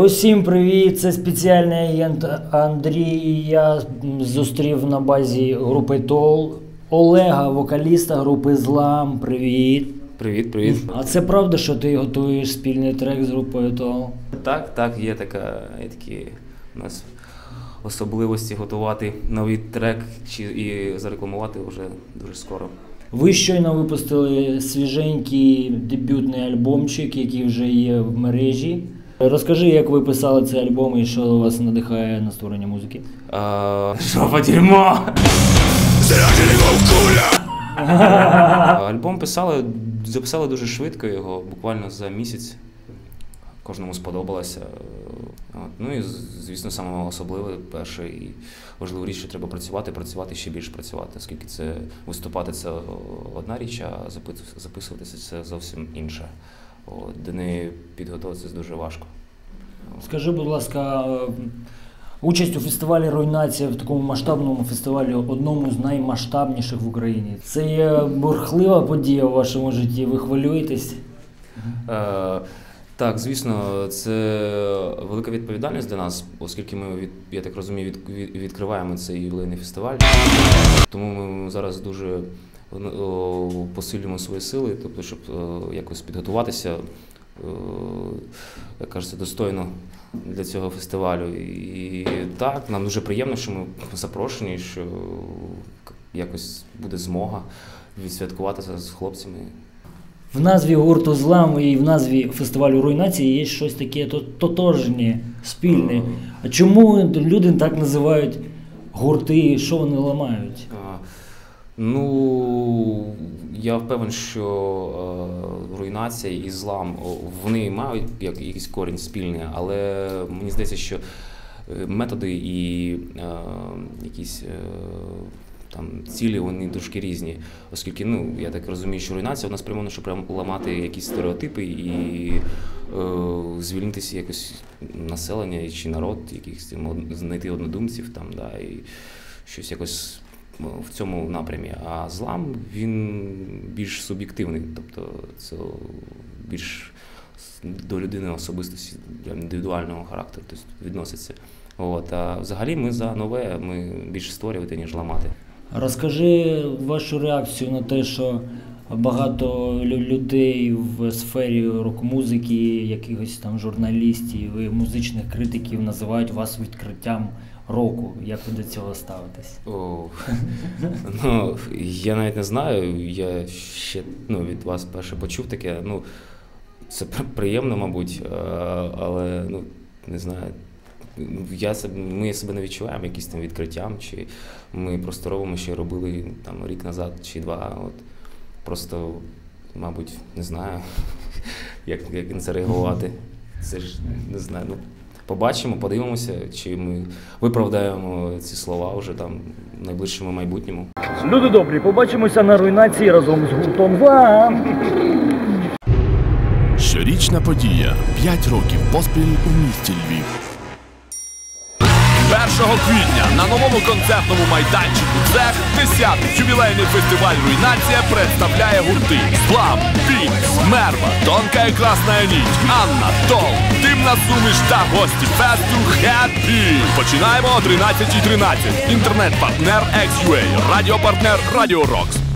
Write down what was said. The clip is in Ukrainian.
Усім привіт! Це спеціальний агент Андрій. Я зустрів на базі групи Тол Олега, вокаліста групи Злам. Привіт. Привіт, привіт. А це правда, що ти готуєш спільний трек з групою Тол? Так, так, є така, є такі у нас особливості готувати новий трек чи і зарекламувати вже дуже скоро. Ви щойно випустили свіженький дебютний альбомчик, який вже є в мережі. Розкажи, як ви писали цей альбом і що вас надихає на створення музики? Жопа дерьмо! Альбом писали, записали дуже швидко його, буквально за місяць. Кожному сподобалося. От. Ну і звісно, саме особливе, перше і важливу річ, що треба працювати, працювати ще більше працювати, оскільки це виступати це одна річ, а записуватися це зовсім інше. От, До неї підготуватися дуже важко. Скажи, будь ласка, участь у фестивалі Руйнація в такому масштабному фестивалі, одному з наймасштабніших в Україні. Це є бурхлива подія в вашому житті. Ви хвилюєтесь? Е, так, звісно, це велика відповідальність для нас, оскільки ми я так розумію, від, від, відкриваємо цей ювілейний фестиваль. Тому ми зараз дуже посилюємо свої сили, тобто, щоб якось підготуватися, як кажеться, достойно для цього фестивалю. І так, нам дуже приємно, що ми запрошені, що якось буде змога відсвяткуватися з хлопцями. В назві гурту злам і в назві фестивалю руйнації є щось таке тотожнє, спільне. А чому люди так називають гурти, що вони ламають? Ну я впевнений, що е, руйнація і злам вони мають як якийсь корінь спільний, але мені здається, що е, методи і е, якісь. Там цілі вони трошки різні, оскільки ну я так розумію, що руйнація вона спрямована, щоб прямо ламати якісь стереотипи і е, звільнитися якось населення чи народ, якихось знайти однодумців там, да, і щось якось в цьому напрямі. А злам він більш суб'єктивний, тобто це більш до людини особистості, індивідуального характеру, тобто відноситься. От, А взагалі ми за нове, ми більше створювати, ніж ламати. Розкажи вашу реакцію на те, що багато людей в сфері рок-музики, якихось там журналістів і музичних критиків називають вас відкриттям року. Як ви до цього ставитесь? О, ну, Я навіть не знаю. Я ще ну, від вас перше почув таке. Ну, Це приємно, мабуть, але ну, не знаю. Я Ми себе не відчуваємо якимось там відкриттям, чи ми просто робимо, що робили там рік назад чи два. От Просто, мабуть, не знаю, як як на це реагувати. Це ж не знаю. ну Побачимо, подивимося, чи ми виправдаємо ці слова вже там в найближчому майбутньому. Люди добрі, побачимося на руйнації разом з гуртом «Вам». Щорічна подія. П'ять років поспіль у місті Львів. 1 квітня на новому концертному майданчику цех 10-й ювілейний фестиваль Руйнація представляє гурти Слам, Вінкс, Мерва, Тонка і Красна Ніч, Анна, Тол, Димна Суміш та гості фесту Хеппі. Починаємо о 13.13. Інтернет-партнер XUA, радіопартнер Радіо Рокс.